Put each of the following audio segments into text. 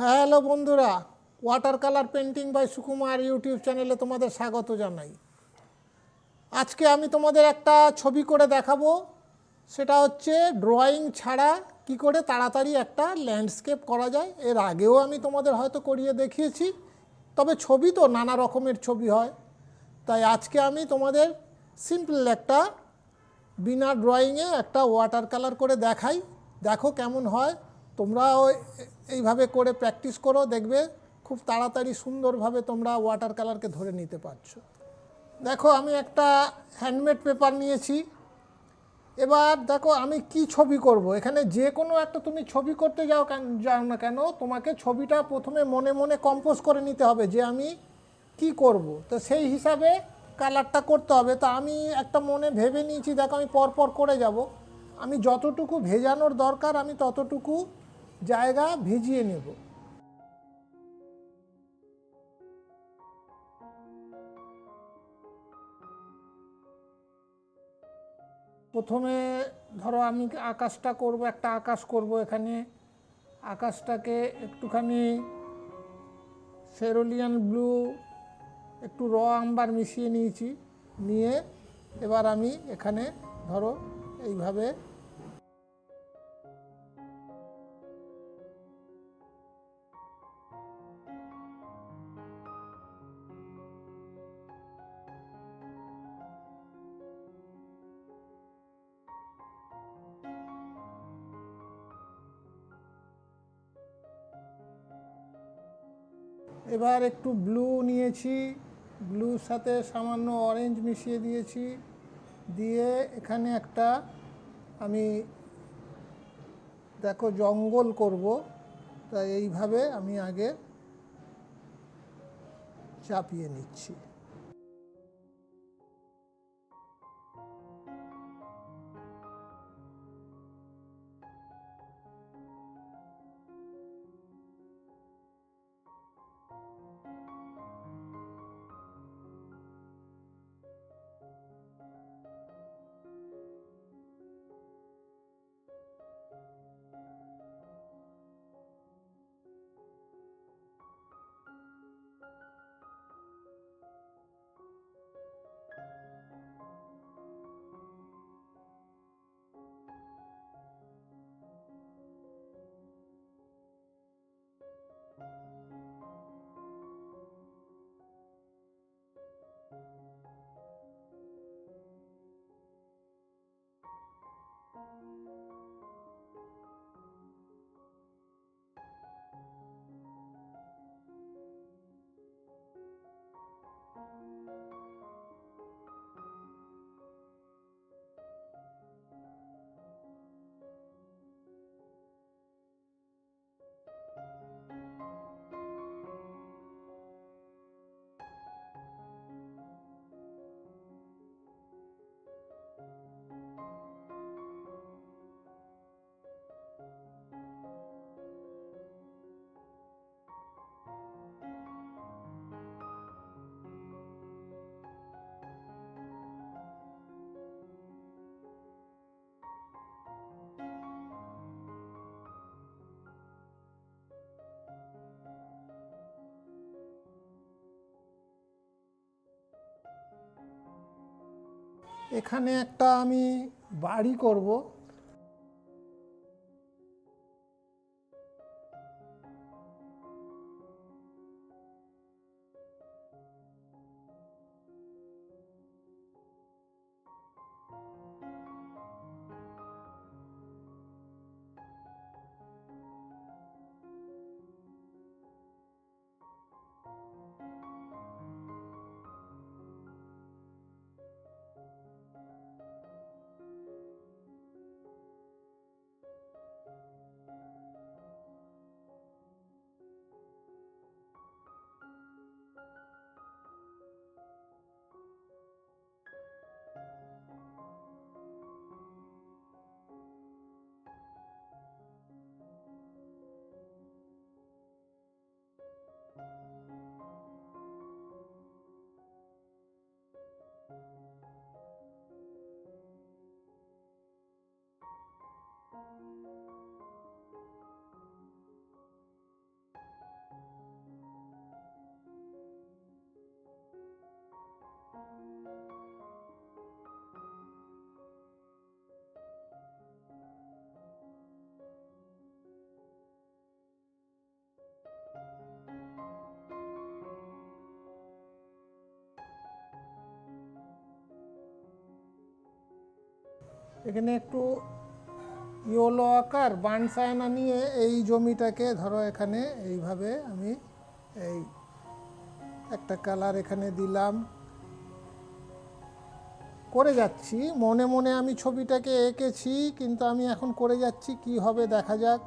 Hello বন্ধুরা water colour painting by Sukumar YouTube চ্যানেলে তোমাদের স্বাগত জানাই। আজকে আমি তোমাদের একটা ছবি করে দেখাবো, সেটা হচ্ছে ড্রয়িং ছাড়া কি করে তাড়াতাড়ি একটা ল্যান্ডস্কেপ করা যায়, এর আগেও আমি তোমাদের হয়তো করিয়ে দেখিয়েছি, তবে ছবি তো নানা রকমের ছবি হয়। তাই আজকে আমি তোমাদের সিম্পল একটা বিনা ড্রয়িংয়ে একটা ওয়াটার কালার করে দেখাই, দেখো কেমন হয়। তোমরাও এইভাবে করে প্র্যাকটিস করো, দেখবে খুব তাড়াতাড়ি সুন্দরভাবে তোমরা ওয়াটার কালারকে ধরে নিতে পারছ। দেখো, আমি একটা হ্যান্ডমেড পেপার নিয়েছি। এবার দেখো, আমি কি ছবি করব? এখানে যে কোনো একটা তুমি ছবি করতে যাও যাও না কেন, তোমাকে ছবিটা প্রথমে মনে মনে কম্পোজ করে নিতে হবে যে আমি কি করব। তো সেই হিসাবে কালারটা করতে হবে। তো আমি একটা মনে ভেবে নিয়েছি, দেখো আমি পরপর করে যাব। আমি যতটুকু ভেজানোর দরকার, আমি ততটুকু জায়গা ভিজিয়ে নেব। প্রথমে ধরো আমি আকাশটা করব, একটা আকাশ করব এখানে। আকাশটাকে একটুখানি সেরোলিয়ান ব্লু একটু র আম্বার মিশিয়ে নিয়েছি। নিয়ে এবার আমি এখানে ধরো এইভাবে এবার একটু ব্লু নিয়েছি। ব্লুর সাথে সামান্য অরেঞ্জ মিশিয়ে দিয়েছি। দিয়ে এখানে একটা আমি দেখো জঙ্গল করব। তা এইভাবে আমি আগে চাপিয়ে নিচ্ছি। এখানে একটা আমি বাড়ি করব। এখানে একটু ইয়োলো আকার বানসায়না নিয়ে এই জমিটাকে ধরো এখানে, এইভাবে আমি এই একটা কালার এখানে দিলাম। করে যাচ্ছি, মনে মনে আমি ছবিটাকে এঁকেছি, কিন্তু আমি এখন করে যাচ্ছি, কি হবে দেখা যাক।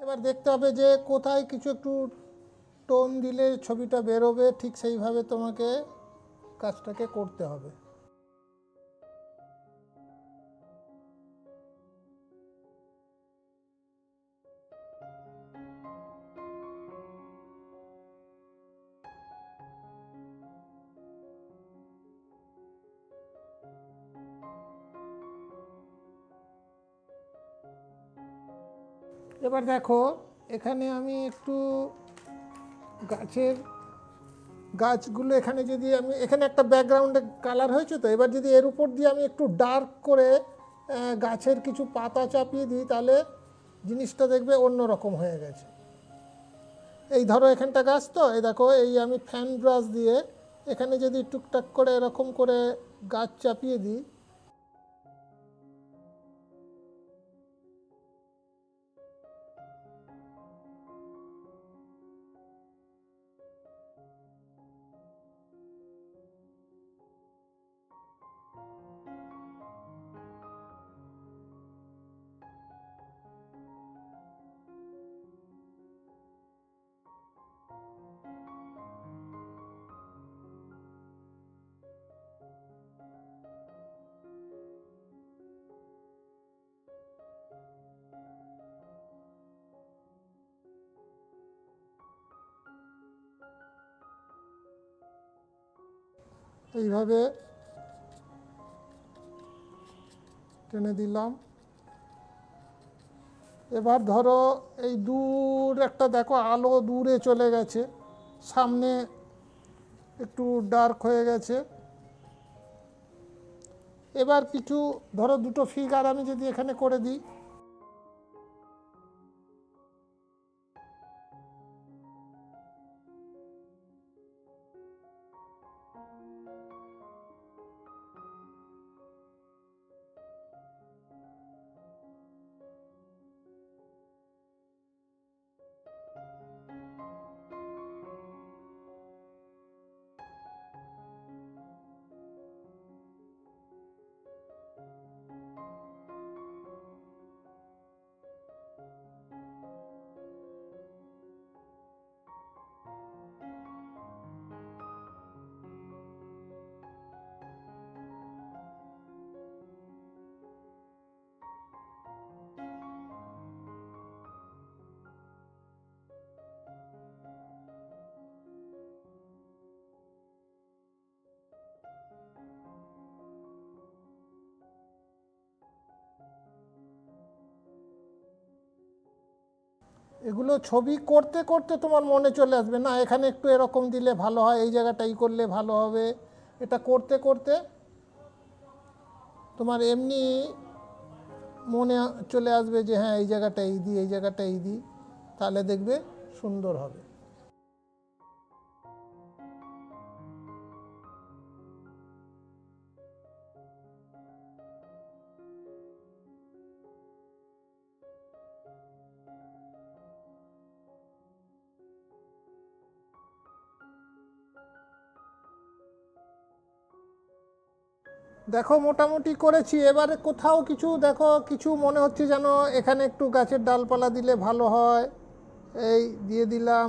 এবার দেখতে হবে যে কোথায় কিছু একটু টোন দিলে ছবিটা বেরোবে, ঠিক সেইভাবে তোমাকে কাজটাকে করতে হবে। এবার দেখো, এখানে আমি একটু গাছের গাছগুলো এখানে যদি আমি, এখানে একটা ব্যাকগ্রাউন্ডে কালার হয়েছে তো, এবার যদি এর উপর দিয়ে আমি একটু ডার্ক করে গাছের কিছু পাতা চাপিয়ে দিই, তাহলে জিনিসটা দেখবে অন্য রকম হয়ে গেছে। এই ধরো এখানটা গাছ তো, এই দেখো, এই আমি ফ্যান ব্রাশ দিয়ে এখানে যদি টুকটাক করে এরকম করে গাছ চাপিয়ে দিই এইভাবে টেনে দিলাম। এবার ধরো এই দূর একটা দেখো, আলো দূরে চলে গেছে। সামনে একটু ডার্ক হয়ে গেছে। এবার কিছু, ধরো দুটো ফিগার আমি যদি এখানে করে দিই। এগুলো ছবি করতে করতে তোমার মনে চলে আসবে, না, এখানে একটু এরকম দিলে ভালো হয়, এই জায়গাটাই করলে ভালো হবে। এটা করতে করতে তোমার এমনি মনে চলে আসবে যে হ্যাঁ এই জায়গাটা এই দিই এই জায়গাটা এই দিই তাহলে দেখবে সুন্দর হবে। দেখো, মোটামুটি করেছি। এবারে কোথাও কিছু, দেখো, কিছু মনে হচ্ছে যেন এখানে একটু গাছের ডালপালা দিলে ভালো হয়। এই দিয়ে দিলাম।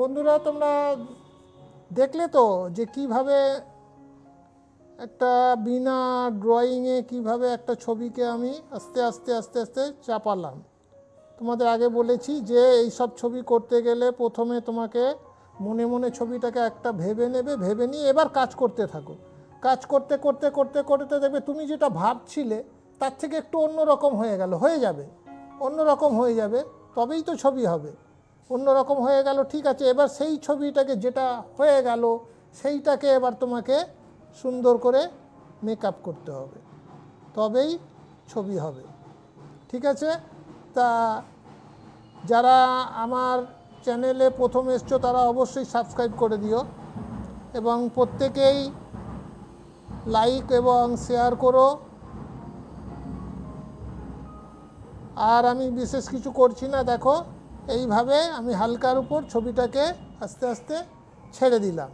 বন্ধুরা, তোমরা দেখলে তো যে কীভাবে একটা বিনা ড্রয়িংয়ে কীভাবে একটা ছবিকে আমি আস্তে আস্তে আস্তে আস্তে চাপালাম। তোমাদের আগে বলেছি যে এই সব ছবি করতে গেলে প্রথমে তোমাকে মনে মনে ছবিটাকে একটা ভেবে নেবে, ভেবে নিয়ে এবার কাজ করতে থাকো। কাজ করতে করতে করতে করতে দেখবে তুমি যেটা ভাবছিলে তার থেকে একটু অন্য রকম হয়ে গেল, হয়ে যাবে। অন্য রকম হয়ে যাবে, তবেই তো ছবি হবে। অন্যরকম হয়ে গেল, ঠিক আছে, এবার সেই ছবিটাকে যেটা হয়ে গেল, সেইটাকে এবার তোমাকে সুন্দর করে মেকআপ করতে হবে। তবেই ছবি হবে। ঠিক আছে? তা যারা আমার চ্যানেলে প্রথম এসছো, তারা অবশ্যই সাবস্ক্রাইব করে দিও এবং প্রত্যেকেই লাইক এবং শেয়ার করো। আর আমি বিশেষ কিছু করছি না, দেখো। এইভাবে আমি হালকার উপর ছবিটাকে আস্তে আস্তে ছেড়ে দিলাম।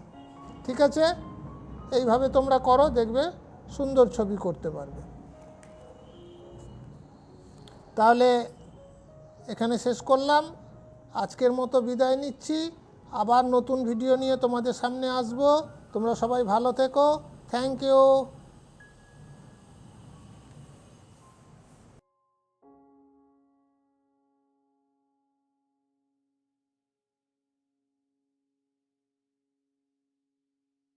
ঠিক আছে? এইভাবে তোমরা করো, দেখবে সুন্দর ছবি করতে পারবে। তাহলে এখানে শেষ করলাম। আজকের মতো বিদায় নিচ্ছি। আবার নতুন ভিডিও নিয়ে তোমাদের সামনে আসব। তোমরা সবাই ভালো থেকো। Thank you